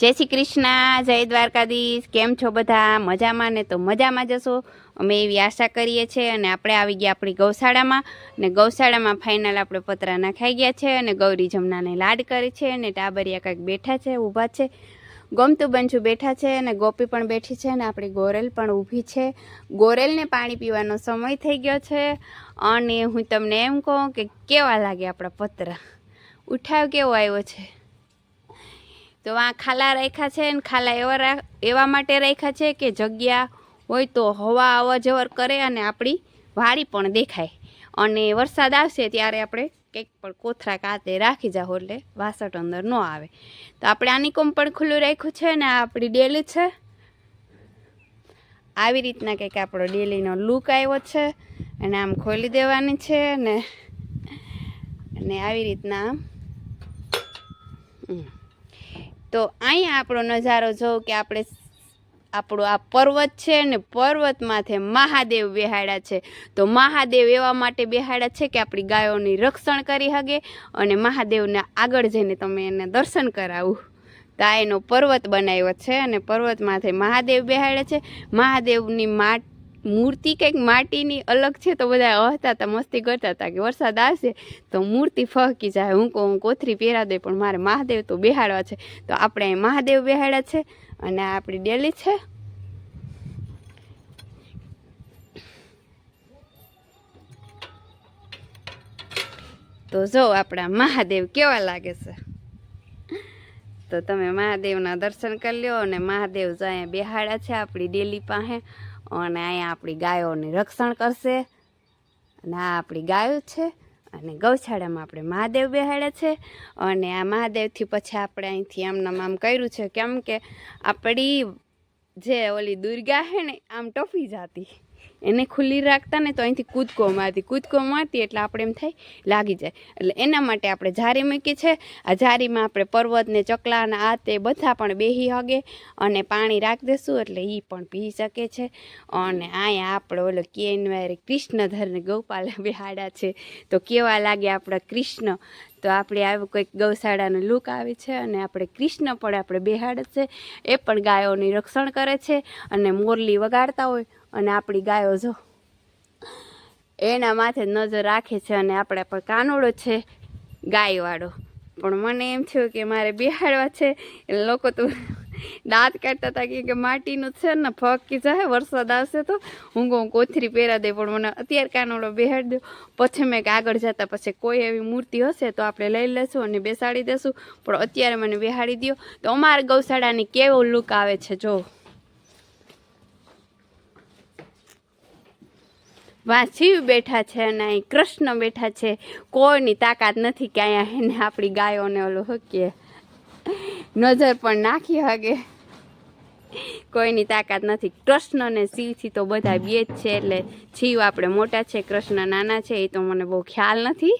જય શ્રી કૃષ્ણ, જય દ્વારકાધીશ. કેમ છો બધા? મજામાં ને? તો મજામાં જશો અમે એવી આશા કરીએ છીએ અને આપણે આવી ગયા આપણી ગૌશાળામાં ને ગૌશાળામાં ફાઇનલ આપણે પતરા નાખાઈ ગયા છે અને ગૌરી જમનાને લાડ કરી છે અને ટાબરિયા કંઈક બેઠા છે, ઊભા છે. ગમતું બંછું બેઠા છે અને ગોપી પણ બેઠી છે અને આપણી ગોરેલ પણ ઊભી છે. ગોરેલને પાણી પીવાનો સમય થઈ ગયો છે અને હું તમને એમ કહું કે કેવા લાગે આપણા પતરા? ઉઠાવ કેવો આવ્યો છે? તો આ ખાલા રાખ્યા છે ને ખાલા એવા એવા માટે રાખ્યા છે કે જગ્યા હોય તો હવા અવર કરે અને આપણી વાડી પણ દેખાય. અને વરસાદ આવશે ત્યારે આપણે કંઈક પણ કોથરા કાતે રાખી જાઓ એટલે વાસટ અંદર ન આવે. તો આપણે આની કોમ પણ ખુલ્લું રાખ્યું છે ને આ આપણી ડેલી છે. આવી રીતના કંઈક આપણો ડેલીનો લુક આવ્યો છે અને આમ ખોલી દેવાની છે ને અને આવી રીતના આમ. તો અહીંયા આપણો નજારો જો કે આપણે આપણો આ પર્વત છે ને માથે મહાદેવ બેહાડ્યા છે. તો મહાદેવ એવા માટે બેહાડ્યા છે કે આપણી ગાયોની રક્ષણ કરી શકે અને મહાદેવને આગળ જઈને તમે એને દર્શન કરાવું. તો પર્વત બનાવ્યો છે અને પર્વત માથે મહાદેવ બેહાડે છે. મહાદેવની માટ મૂર્તિ કંઈક માટીની અલગ છે તો બધા હતા હતા મસ્તી કરતા હતા કે વરસાદ આવશે તો મૂર્તિ ફહકી જાય. હું કહું કોથરી પહેરા દે પણ મારે મહાદેવ તો બેહાડવા છે. તો આપણે અહીં મહાદેવ બેહાડ્યા છે અને આપણી ડેલી છે. તો જો આપણા મહાદેવ કેવા લાગે છે. તો તમે મહાદેવના દર્શન કરી લ્યો અને મહાદેવ જો અહીંયા બેહાડ્યા છે આપણી ડેલી પાસે. અને અહીંયા આપણી ગાયોની રક્ષણ કરશે. અને આ આપણી ગાયો છે અને ગૌશાળામાં આપણે મહાદેવ બેહાડે છે. અને આ મહાદેવથી પછી આપણે અહીંથી આમનામ આમ કર્યું છે. કેમ કે આપણી જે ઓલી દુર્ગા છે ને, આમ ટફી જાતી એને ખુલ્લી રાખતા ને તો અહીંથી કૂદકો મારતી કૂદકો મારતી એટલે આપણે એમ થાય લાગી જાય. એટલે એના માટે આપણે જારી મૂકી છે. આ જારીમાં આપણે પર્વતને ચકલાના આ તે બધા પણ બેહી હગે અને પાણી રાખી દેશું એટલે એ પણ પી શકે છે. અને અહીંયા આપણે ઓલો કેનવારે કૃષ્ણધરને ગૌપાલ બિહાડા છે. તો કેવા લાગે આપણા કૃષ્ણ? તો આપણે આવું કંઈક ગૌશાળાનો લુક આવે છે અને આપણે કૃષ્ણ પણ આપણે બેહાડે છે. એ પણ ગાયોની રક્ષણ કરે છે અને મોરલી વગાડતા હોય અને આપણી ગાયો જો એના માથે નજર રાખે છે અને આપણા પણ કાનોડો છે ગાયવાળો. પણ મને એમ થયું કે મારે બિહાડવા છે લોકો તો દાંત કાઢતા હતા કે માટીનું છે ને, ફકી જાય વરસાદ આવશે તો હું કહું, કોથરી પહેરા દે, પણ મને અત્યારે કાનોડો બેહાડી દો. પછી મેં આગળ જતા પછી કોઈ એવી મૂર્તિ હશે તો આપણે લઈ લેશું અને બેસાડી દેશું. પણ અત્યારે મને બેહાડી દો તો અમારા ગૌશાળાની કેવો લુક આવે છે, જો. વાં શિવ બેઠા છે અને અહીં કૃષ્ણ બેઠા છે. કોઈની તાકાત નથી કે અહીંયા એને આપણી ગાયોને ઓલું હકીએ નજર પણ નાખી હગે કોઈની તાકાત નથી. કૃષ્ણ અને શિવથી તો બધા બે જ છે એટલે શિવ આપણે મોટા છે, કૃષ્ણ નાના છે, એ તો મને બહુ ખ્યાલ નથી.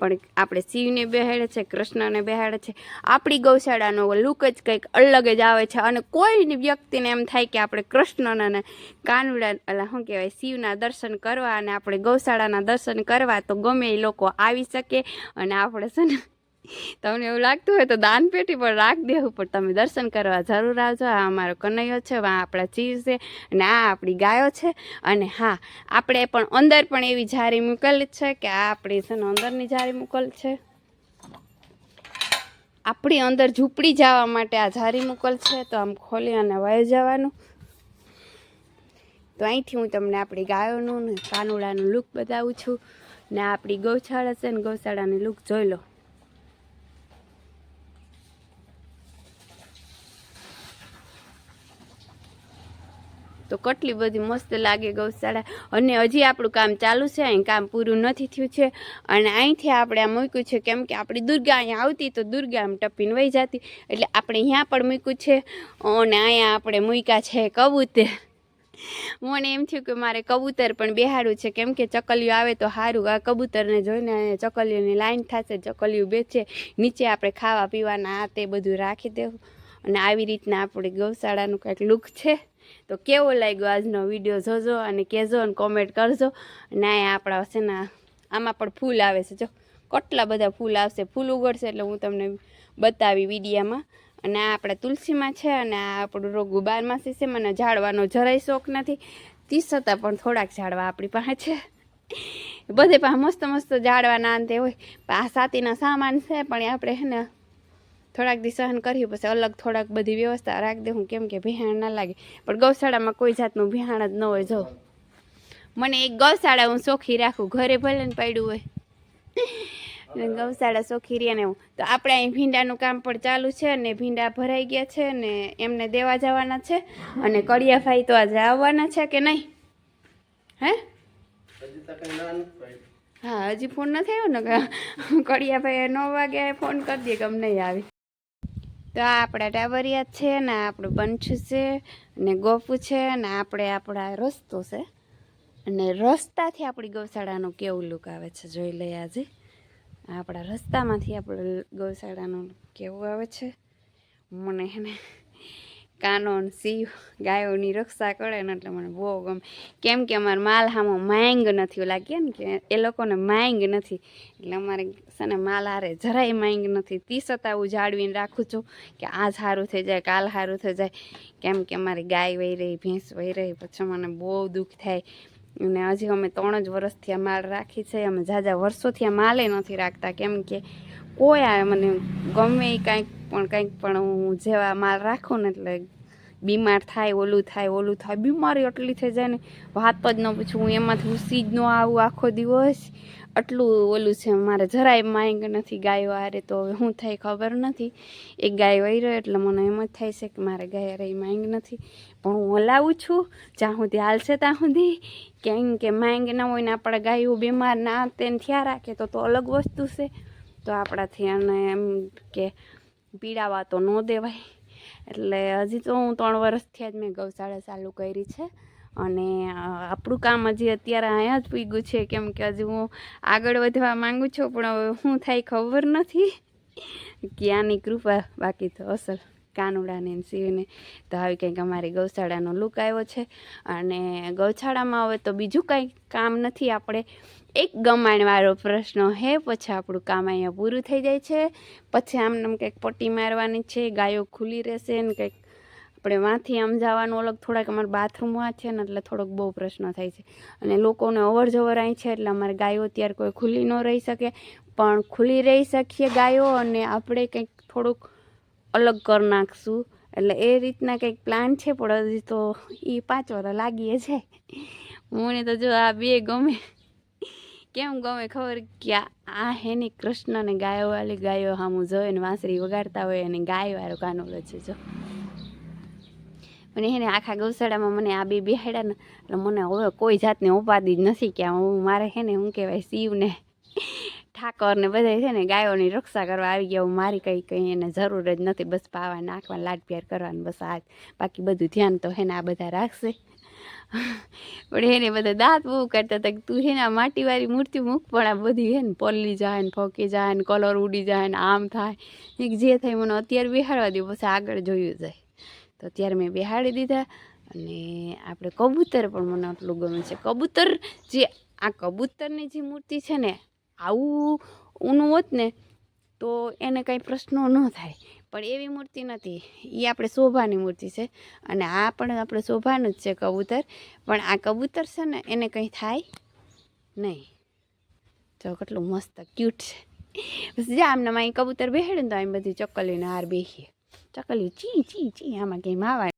પણ આપણે શિવને બેહાડે છે, કૃષ્ણને બેહાડે છે. આપણી ગૌશાળાનો લુક જ કંઈક અલગ જ આવે છે અને કોઈની વ્યક્તિને એમ થાય કે આપણે કૃષ્ણના કાનુડા એટલે શું કહેવાય, શિવના દર્શન કરવા અને આપણે ગૌશાળાના દર્શન કરવા તો ગમે એ લોકો આવી શકે અને આપણે છે ને તમને એવું લાગતું હોય તો દાન પેટી પણ રાખ દેવું પણ તમે દર્શન કરવા જરૂર આવજો. આ અમારો કનૈયો છે વા આપણા ચીર છે અને આ આપણી ગાયો છે. અને હા, આપણે પણ અંદર પણ એવી જારી મૂકેલી છે કે આ આપણી છે ને અંદરની જારી મૂકેલ છે. આપણી અંદર ઝૂંપડી જવા માટે આ જારી મૂકેલ છે, તો આમ ખોલી અને વહી જવાનું. તો અહીંથી હું તમને આપણી ગાયોનું ને કાનુડાનું લુક બતાવું છું. ને આપણી ગૌશાળા છે ને ગૌશાળાની લુક જોઈ લો. તો કેટલી બધી મસ્ત લાગે ગૌશાળા. અને હજી આપણું કામ ચાલુ છે, અહીં કામ પૂરું નથી થયું છે. અને અહીંથી આપણે આ મૂક્યું છે કેમ કે આપણી દુર્ગા અહીંયા આવતી તો દુર્ગા આમ ટપીને વહી જતી. એટલે આપણે અહીંયા પણ મૂક્યું છે. અને અહીંયા આપણે મૂક્યા છે કબૂતર. મને એમ થયું કે મારે કબૂતર પણ બેહાડવું છે. કેમ કે ચકલીઓ આવે તો સારું આ કબૂતરને જોઈને ચકલીઓની લાઈન થશે, ચકલીઓ બેચે નીચે આપણે ખાવા પીવાના આ તે બધું રાખી દેવું. અને આવી રીતના આપણી ગૌશાળાનું કંઈક લુક છે. તો કેવો લાગ્યો આજનો વીડિયો? જોજો અને કહેજો અને કોમેન્ટ કરજો. અને અહીંયા આપણા છે ને, આમાં પણ ફૂલ આવે છે. જો, કેટલા બધા ફૂલ આવશે. ફૂલ ઉગડશે એટલે હું તમને બતાવી વિડીયામાં. અને આ આપણા તુલસીમાં છે અને આ આપણું રોગું બારમાસી છે. મને ઝાડવાનો જરાય શોખ નથી. તી છતાં પણ થોડાક ઝાડવા આપણી પાસે છે. બધે પાસે મસ્ત મસ્ત ઝાડવાના અંતે હોય. આ સાતીના સામાન છે, પણ આપણે હે ને થોડાક દી સહન કર્યું, પછી અલગ થોડાક બધી વ્યવસ્થા રાખી દઉં કેમ કે ભિહાણ ના લાગે. પણ ગૌશાળામાં કોઈ જાતનું ભિહાણ જ ન હોય જો. મને એક ગૌશાળા હું ચોખ્ખી રાખું. ઘરે ભલે ને પડ્યું હોય. ગૌશાળા ચોખ્ખી રહ્યા ને હું. તો આપણે અહીં ભીંડાનું કામ પણ ચાલુ છે ને ભીંડા ભરાઈ ગયા છે ને એમને દેવા જવાના છે અને કડિયાભાઈ તો આજે આવવાના છે કે નહીં? હે? ના. હા, હજી ફોન નથી આવ્યો ને? કડિયાભાઈ નવ વાગે ફોન કરી દે કે અમને આવી. તો આ આપણા ટાબરિયા છે ને આપણું બંછું છે ને ગોપુ છે ને આપણે આપણા રસ્તો છે. અને રસ્તાથી આપણી ગૌશાળાનું કેવું લુક આવે છે જોઈ લઈએ આજે. આપણા રસ્તામાંથી આપણે ગૌશાળાનું કેવું આવે છે? મને હે ને કાનો સિંહ, ગાયોની રક્ષા કરે ને એટલે મને બહુ ગમે. કેમ કે અમારે માલ હામો માંગ નથી ઓલા કહે ને કે એ લોકોને માંગ નથી. એટલે અમારે છે માલ હારે જરાય માંગ નથી. તી છતાં હું જાળવીને રાખું છું કે આજ સારું થઈ જાય, કાલ સારું થઈ જાય. કેમ કે અમારી ગાય વહી રહી, ભેંસ વહી રહી, પછી મને બહુ દુઃખ થાય. અને હજી અમે ત્રણ જ વર્ષથી આ માલ રાખી છે. અમે ઝાઝા વર્ષોથી આ માલે નથી રાખતા. કેમ કે કોઈ આ મને ગમે એ કાંઈક પણ કંઈક પણ હું જેવા માલ રાખું ને એટલે બીમાર થાય, ઓલું થાય ઓલું થાય, બીમારી એટલી થઈ જાય ને, વાત જ ન પૂછું. હું એમાંથી ઉસી જ ન આવું આખો દિવસ. આટલું ઓલું છે, મારે જરાય માંગ નથી ગાયો હારે તો હવે શું થાય ખબર નથી. એક ગાય વહી રહ્યો એટલે મને એમ જ થાય છે કે મારે ગાય હારે માંગ નથી. પણ હું હલાવું છું, જ્યાં સુધી હાલશે ત્યાં સુધી. કેમ કે માંગ ન હોય ને આપણે ગાયો બીમાર ના તેને થયા રાખે તો તો અલગ વસ્તુ છે. તો આપણાથી અને એમ કે પીડાવા તો ન દેવાય. એટલે હજી તો હું ત્રણ વર્ષથી જ મેં ગૌશાળા ચાલુ કરી છે. અને આપણું કામ હજી અત્યારે અહીંયા જ પૂગ્યું છે. કેમ કે હજી હું આગળ વધવા માંગુ છું, પણ હવે શું થાય ખબર નથી. કે આની કૃપા બાકી તો અસલ. કાનુડાને શિવને. તો આવી કંઈક અમારી ગૌશાળાનો લુક આવ્યો છે. અને ગૌશાળામાં હવે તો બીજું કંઈ કામ નથી આપણે. એક ગમાણવાળો પ્રશ્ન હે, પછી આપણું કામ અહીંયા પૂરું થઈ જાય છે. પછી આમને આમ કંઈક પટ્ટી મારવાની છે, ગાયો ખુલ્લી રહેશે ને કંઈક. આપણે વાંથી આમ જવાનું અલગ, થોડાક અમારા બાથરૂમમાં છે ને એટલે થોડોક બહુ પ્રશ્ન થાય છે. અને લોકોને અવર જવર અહીં છે એટલે અમારે ગાયો અત્યારે કોઈ ખુલ્લી ન રહી શકે. પણ ખુલ્લી રહી શકીએ ગાયો અને આપણે કંઈક થોડુંક અલગ કરી નાખશું. એટલે એ રીતના કંઈક પ્લાન છે, પણ હજી તો એ પાંચ વાર લાગીએ છે મને તો જો આ બે ગમે. કેમ ગમે ખબર? કે આ- આ હે ને કૃષ્ણ ને ગાયો વાળી ગાયો સામું જોવે ને વાંસરી વગાડતા હોય અને ગાય વાળો કાનોડો જો. મને એને આખા ગૌશાળામાં મને આ બે બેહાડ્યા ને, એટલે મને હવે કોઈ જાતની ઉપાધિ જ નથી કે હું મારે છે ને શું કહેવાય શિવને ઠાકર ને બધા છે ને ગાયોની રક્ષા કરવા આવી ગયા. હું મારી કંઈ કંઈ એને જરૂર જ નથી. બસ પાવા નાખવા, લાડ પ્યાર કરવાનું બસ આ બાકી બધું ધ્યાન તો હે ને આ બધા રાખશે. પણ એને બધા દાંત બહુ કરતા હતા તું હે ને આ માટીવાળી મૂર્તિ મૂક. પણ આ બધી હે ને પલ્લી જાય ને ફોકી જાય ને કલર ઉડી જાય ને આમ થાય. એક જે થાય મને અત્યારે બિહાડવા દે પછી આગળ જોયું જાય. તો અત્યારે મેં બિહાડી દીધા અને આપણે કબૂતર પણ મને આટલું ગમે છે. કબૂતર જે આ કબૂતરની જે મૂર્તિ છે ને આવું ઊનું હોત ને, તો એને કાંઈ પ્રશ્નો ન થાય. પણ એવી મૂર્તિ નથી. એ આપણે શોભાની મૂર્તિ છે. અને આ પણ આપણે શોભાનું જ છે કબૂતર. પણ આ કબૂતર છે ને, એને કંઈ થાય નહીં. તો કેટલું મસ્ત ક્યુટ છે. જા આમને અહીં કબૂતર બેહેડે ને તો આમ બધી ચકલીને હાર બેસીએ. ચકલી ચી ચી ચી, આમાં કંઈ માવા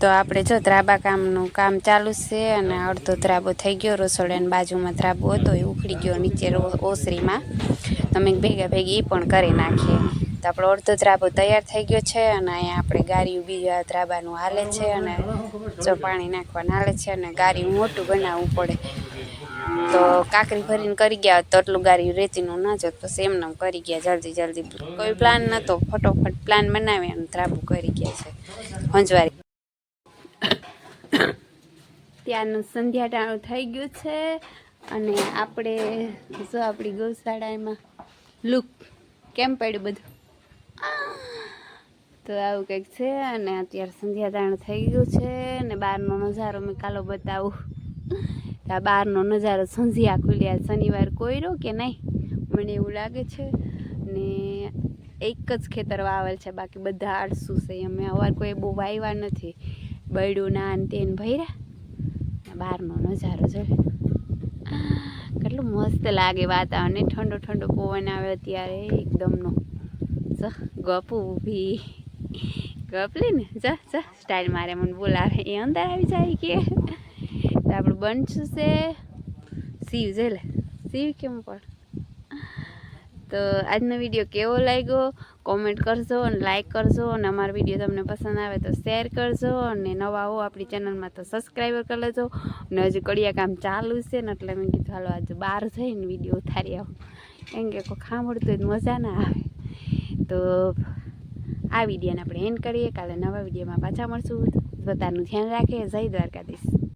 તો આપણે જો ત્રાબા કામનું કામ ચાલુ છે અને અડધો ત્રાબો થઈ ગયો રસોડાની બાજુમાં ત્રાબો હતો, એ ઉખડી ગયો નીચે ઓસરીમાં. તમે ભેગા ભેગી એ પણ કરી નાખીએ. તો આપણો અડધો ત્રાબો તૈયાર થઈ ગયો છે અને અહીંયા આપણે ગારિયું બીજા ત્રાબાનું હાલે છે અને જો પાણી નાખવાનું હાલે છે અને ગારિયું મોટું બનાવવું પડે. તો કાકરી ભરીને કરી ગયા તો એટલું ગારિયું રેતીનું ના જોત, પછી એમને એમ કરી ગયા જલ્દી જલ્દી. કોઈ પ્લાન નહોતો ફટોફટ પ્લાન બનાવી અને ત્રાબુ કરી ગયા છે. હંજવારી. ત્યારનું સંધ્યા ટાણું થઈ ગયું છે અને આપણે જો આપણી ગૌશાળામાં લુક કેમ પડ્યું બધું? તો આવું કંઈક છે અને અત્યારે સંધ્યા ટાણું થઈ ગયું છે અને બહારનો નજારો મેં કાલો બતાવું. આ બહારનો નજારો સંધ્યા ખુલ્યા શનિવાર કોયરો કે નહીં? મને એવું લાગે છે. ને એક જ ખેતર વાવેલ છે, બાકી બધા આળસુ છે. અમે અવાર કોઈ બહુ વાવ્યા નથી. બૈડું ના તેન ભર્યા. બહારનો નજારો છે કેટલું મસ્ત લાગે વાતાવરણ. ઠંડો ઠંડો પવન આવે અત્યારે. એકદમનો. જ ગપુ ઊભી ગપ ને? જ જ સ્ટાઇલ મારે મને બોલાવે. એ અંદર આવી જાય કે? તો આપણું બનશું છે શિવ જઈ લે શિવ કેમ પણ તો આજનો વીડિયો કેવો લાગ્યો? કોમેન્ટ કરજો અને લાઈક કરજો અને અમારો વીડિયો તમને પસંદ આવે તો શેર કરજો અને નવા હો આપણી ચેનલમાં તો સબસ્ક્રાઈબર કરી લેજો. અને હજુ કડિયા કામ ચાલુ છે ને એટલે મેં કીધું, હાલો, આજે બહાર જઈને વીડિયો ઉતારી આવું. કેમ કે કોઈ ખામડતું હોય મજા ના આવે. તો આ વિડીયોને આપણે એન્ડ કરીએ. કાલે નવા વિડીયોમાં પાછા મળશું. પોતાનું ધ્યાન રાખીએ જય દ્વારકાધીશ.